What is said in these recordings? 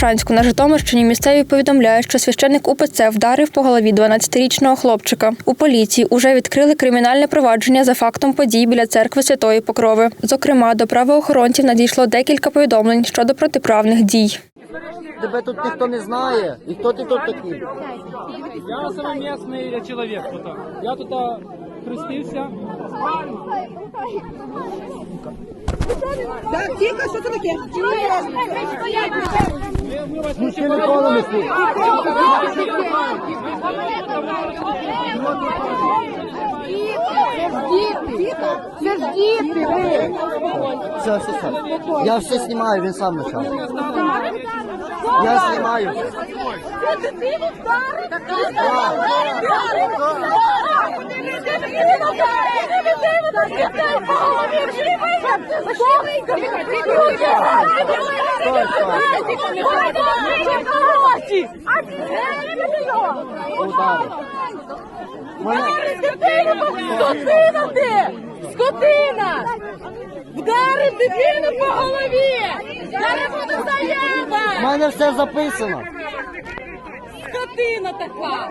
В на Житомирщині місцеві повідомляють, що священник УПЦ вдарив по голові 12-річного хлопчика. У поліції уже відкрили кримінальне провадження за фактом подій біля церкви Святої Покрови. Зокрема, до правоохоронців надійшло декілька повідомлень щодо протиправних дій. Тебе тут ніхто не знає. І хто ти тут такий? Я самомісний чоловік. Я тут а, хрестився. Так, тихо, що це таке? Це ж діти. Все, все, все. Я все знімаю, він сам почав. Я знімаю. Ударив. Мене- Скотина ти! Скотина! Вдарив дитину по голові! Зараз буде У мене все записано. Скотина така!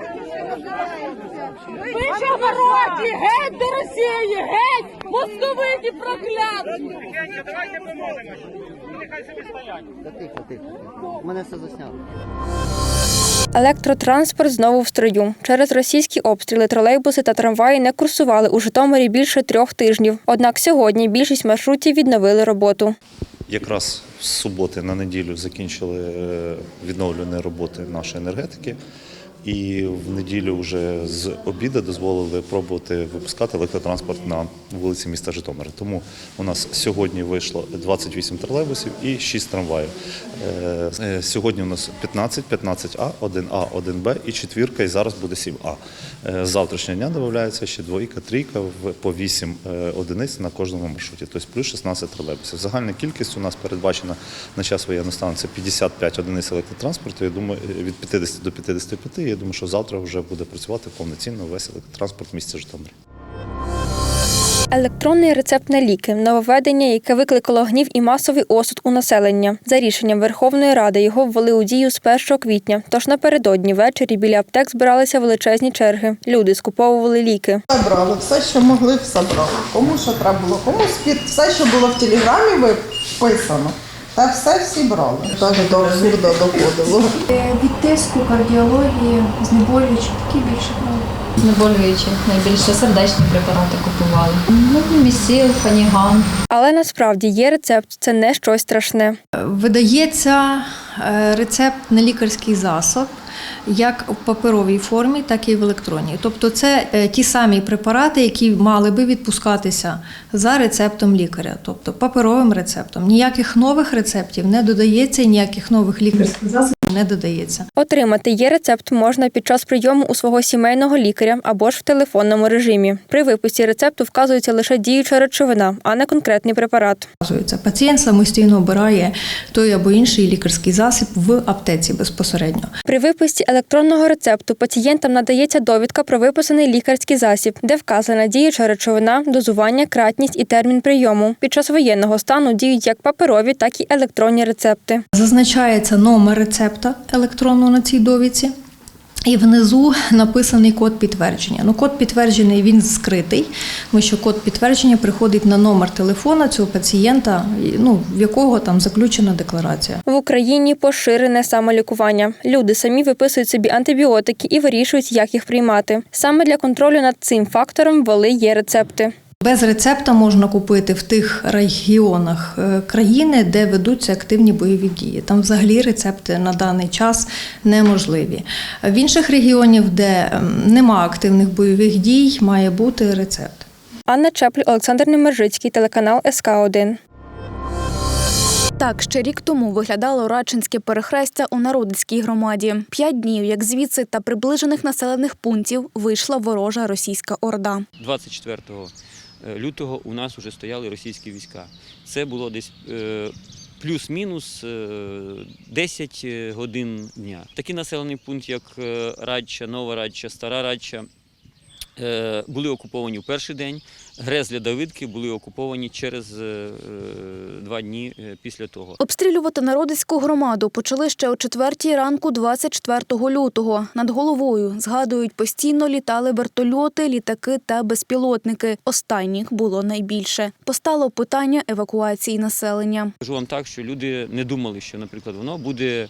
Ви чорнороті! Геть до Росії! Геть! Московиті прокляті! Та Тихо, тихо. Мене все заснято. Електротранспорт знову в строю. Через російські обстріли тролейбуси та трамваї не курсували у Житомирі більше трьох тижнів. Однак сьогодні більшість маршрутів відновили роботу. Якраз з суботи на неділю закінчили е, відновлювані роботи нашої енергетики. І в неділю вже з обіду дозволили пробувати випускати електротранспорт на вулиці міста Житомира. Тому у нас сьогодні вийшло 28 тролейбусів і 6 трамваїв. Е, е, Сьогодні у нас 15, 15А, 1А, 1Б і четвірка, і зараз буде 7А. Е, З завтрашнього дня додається ще двойка, трійка по 8 е, одиниць на кожному маршруті, тобто плюс 16 тролейбусів. Загальна кількість у нас передбачена на час воєнного стану це 55 одиниць електротранспорту. Я думаю, від 50 до 55. Я думаю, що завтра вже буде працювати повноцінно весь електротранспорт в місті Житомир. Електронний рецепт на ліки нововведення, яке викликало гнів і масовий осуд у населення. За рішенням Верховної Ради його ввели у дію з 1 квітня. Тож напередодні ввечері біля аптек збиралися величезні черги. Люди скуповували ліки. Забрали все, що могли, все брали. Кому що треба було, кому спір, все, що було в телеграмі виписано, та все всі брали. Навіть до абсурду доходило. Від тиску, кардіології, знеболюючі, такі більше брали. Знеболюючі, найбільше сердечні препарати купували. Ну, місіл, фаніган. Але насправді є рецепт це не щось страшне. Видається е, рецепт на лікарський засоб як в паперовій формі, так і в електронній. Тобто це е, ті самі препарати, які мали би відпускатися за рецептом лікаря, тобто паперовим рецептом. Ніяких нових рецептів не додається, ніяких нових лікарських засобів не додається. Отримати є рецепт можна під час прийому у свого сімейного лікаря або ж в телефонному режимі. При виписі рецепту вказується лише діюча речовина, а не конкретний препарат. Пацієнт самостійно обирає той або інший лікарський засіб в аптеці безпосередньо. При виписці електронного рецепту пацієнтам надається довідка про виписаний лікарський засіб, де вказана діюча речовина, дозування, кратність і термін прийому. Під час воєнного стану діють як паперові, так і електронні рецепти. Зазначається номер рецепта електронного на цій довідці. І внизу написаний код підтвердження. Ну, код підтверджений він скритий, тому що код підтвердження приходить на номер телефона цього пацієнта, ну, в якого там заключена декларація. В Україні поширене самолікування. Люди самі виписують собі антибіотики і вирішують, як їх приймати. Саме для контролю над цим фактором ввели є рецепти. Без рецепта можна купити в тих регіонах е, країни, де ведуться активні бойові дії. Там взагалі рецепти на даний час неможливі. В інших регіонів, де ем, нема активних бойових дій, має бути рецепт. Анна Чепль, Олександр Немержицький, телеканал СК 1 Так ще рік тому виглядало Радчинське перехрестя у народицькій громаді. П'ять днів, як звідси та приближених населених пунктів вийшла ворожа російська орда. 24 лютого у нас вже стояли російські війська. Це було десь е, плюс-мінус е, 10 годин дня. Такий населений пункт, як е, Радча, Нова Радча, Стара Радча, е, були окуповані в перший день Грезля Давидки були окуповані через е, е, два дні е, після того. Обстрілювати народицьку громаду почали ще о четвертій ранку 24 лютого. Над головою, згадують, постійно літали вертольоти, літаки та безпілотники. Останніх було найбільше. Постало питання евакуації населення. Кажу вам так, що люди не думали, що, наприклад, воно буде,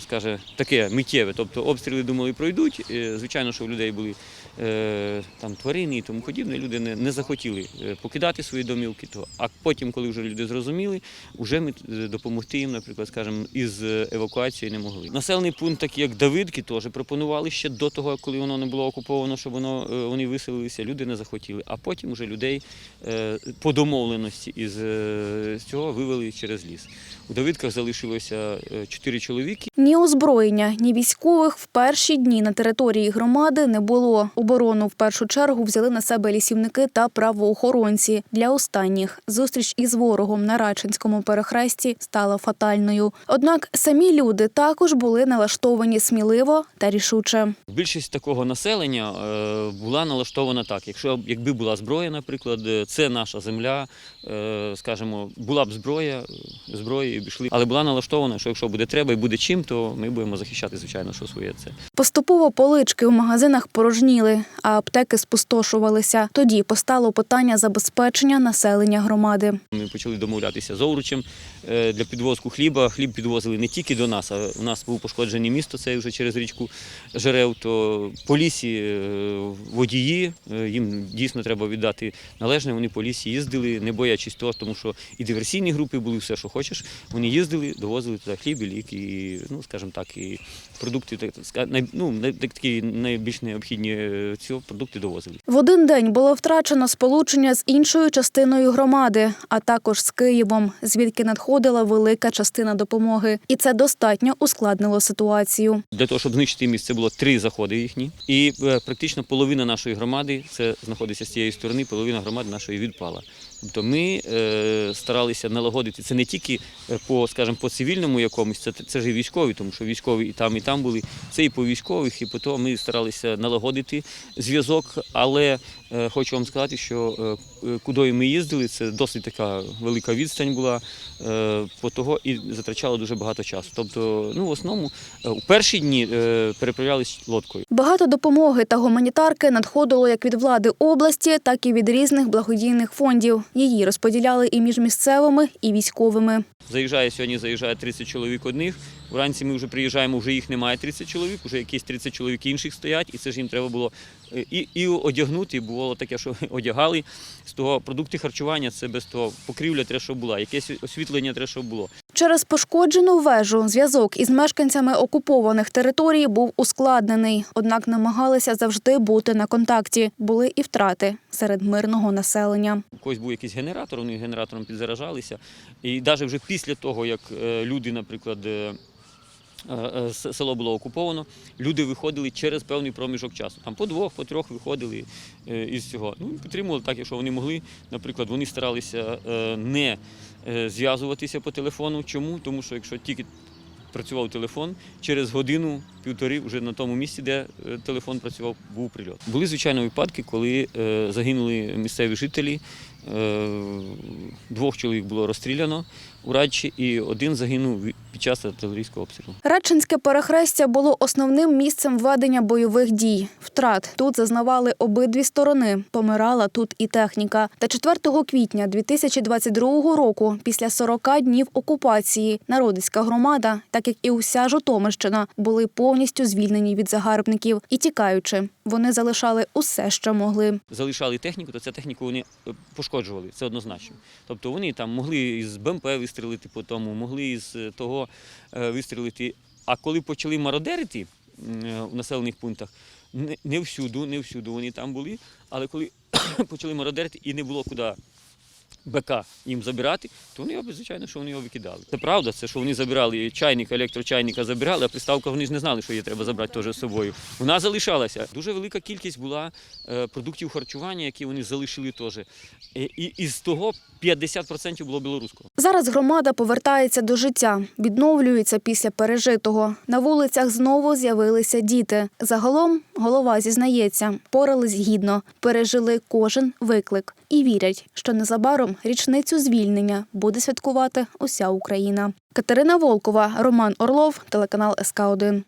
скаже, таке миттєве. Тобто обстріли думали пройдуть. Е, Звичайно, що у людей були е, там тварини і тому подібне. Люди не, не захотіли е, покидати свої домівки. То а потім, коли вже люди зрозуміли, вже ми е, допомогти їм, наприклад, скажімо, із е, евакуацією не могли. Населений пункт, такий як Давидки, теж пропонували ще до того, коли воно не було окуповано, щоб воно е, вони виселилися. Люди не захотіли. А потім вже людей е, по домовленості із е, цього вивели через ліс. У Давидках залишилося е, чотири чоловіки. Ні озброєння, ні військових в перші дні на території громади не було. Оборону в першу чергу взяли на себе лісівники та правоохоронці. Для останніх зустріч із ворогом на Рачинському перехресті стала фатальною. Однак самі люди також були налаштовані сміливо та рішуче. Більшість такого населення е, була налаштована так. Якщо якби була зброя, наприклад, е, це наша земля, е, скажімо, була б зброя, зброї і. Але була налаштована, що якщо буде треба і буде чим, то ми будемо захищати, звичайно, що своє це. Поступово полички у магазинах порожніли, а аптеки спустошувалися. Тоді постало питання забезпечення населення громади. Ми почали домовлятися з Овручем е, для підвозку хліба. Хліб підвозили не тільки до нас, а у нас був пошкоджений місто, це вже через річку Жерев. То по лісі е, водії, е, їм дійсно треба віддати належне. Вони по лісі їздили, не боячись того, тому що і диверсійні групи були, все, що хочеш. Вони їздили, довозили туди хліб, і ліки, і, ну, скажімо так, і продукти, ну, такі найбільш необхідні е, ці продукти довозили. В один день було втрачено сполучення з іншою частиною громади, а також з Києвом, звідки надходила велика частина допомоги. І це достатньо ускладнило ситуацію. Для того, щоб знищити місце, було три заходи їхні. І е, практично половина нашої громади, це знаходиться з цієї сторони, половина громади нашої відпала. Тобто ми е, старалися налагодити це не тільки е, по, скажімо, по цивільному якомусь, це, це ж і військові, тому що військові і там, і там були. Це і по військових, і по тому ми старалися налагодити зв'язок. Але е, хочу вам сказати, що е, е, куди ми їздили, це досить така велика відстань була е, по того і затрачало дуже багато часу. Тобто, ну в основному е, у перші дні е, переправлялись лодкою. Багато допомоги та гуманітарки надходило як від влади області, так і від різних благодійних фондів. Її розподіляли і між місцевими, і військовими. Заїжджає сьогодні, заїжджає 30 чоловік одних. Вранці ми вже приїжджаємо, вже їх немає 30 чоловік, вже якісь 30 чоловік інших стоять, і це ж їм треба було е, і, і одягнути. І Було таке, що одягали з того продукти харчування, це без того покрівля треба, щоб була, якесь освітлення треба, щоб було. Через пошкоджену вежу зв'язок із мешканцями окупованих територій був ускладнений, однак намагалися завжди бути на контакті. Були і втрати серед мирного населення. У когось був якийсь генератор, вони генератором підзаражалися. І навіть вже після того, як е, люди, наприклад, е, село було окуповано, люди виходили через певний проміжок часу. Там по двох, по трьох виходили е, із цього. Ну, підтримували так, якщо вони могли. Наприклад, вони старалися е, не е, зв'язуватися по телефону. Чому? Тому що якщо тільки працював телефон, через годину-півтори вже на тому місці, де е, телефон працював, був прильот. Були, звичайно, випадки, коли е, загинули місцеві жителі. Е, Двох чоловік було розстріляно у Радчі, і один загинув під час артилерійського обстрілу. Радчинське перехрестя було основним місцем ведення бойових дій. Втрат тут зазнавали обидві сторони. Помирала тут і техніка. Та 4 квітня 2022 року, після 40 днів окупації, народицька громада, так як і уся Житомирщина, були повністю звільнені від загарбників і тікаючи, вони залишали усе, що могли. залишали техніку, то цю техніку вони е, пошкоджували, це однозначно. Тобто вони там могли із БМП вистрілити по тому, могли із е, того вистрілити. А коли почали мародерити е, в населених пунктах, не, всюди, не всюди вони там були, але коли почали мародерити і не було куди БК їм забирати, то вони, звичайно, що вони його викидали. Це правда, це що вони забирали чайник, електрочайника забирали, а приставка вони ж не знали, що її треба забрати теж з собою. Вона залишалася. Дуже велика кількість була е, продуктів харчування, які вони залишили теж. Е, І із того 50% було білоруського. Зараз громада повертається до життя, відновлюється після пережитого. На вулицях знову з'явилися діти. Загалом голова зізнається, порались гідно, пережили кожен виклик і вірять, що незабаром річницю звільнення буде святкувати уся Україна. Катерина Волкова, Роман Орлов, телеканал СК 1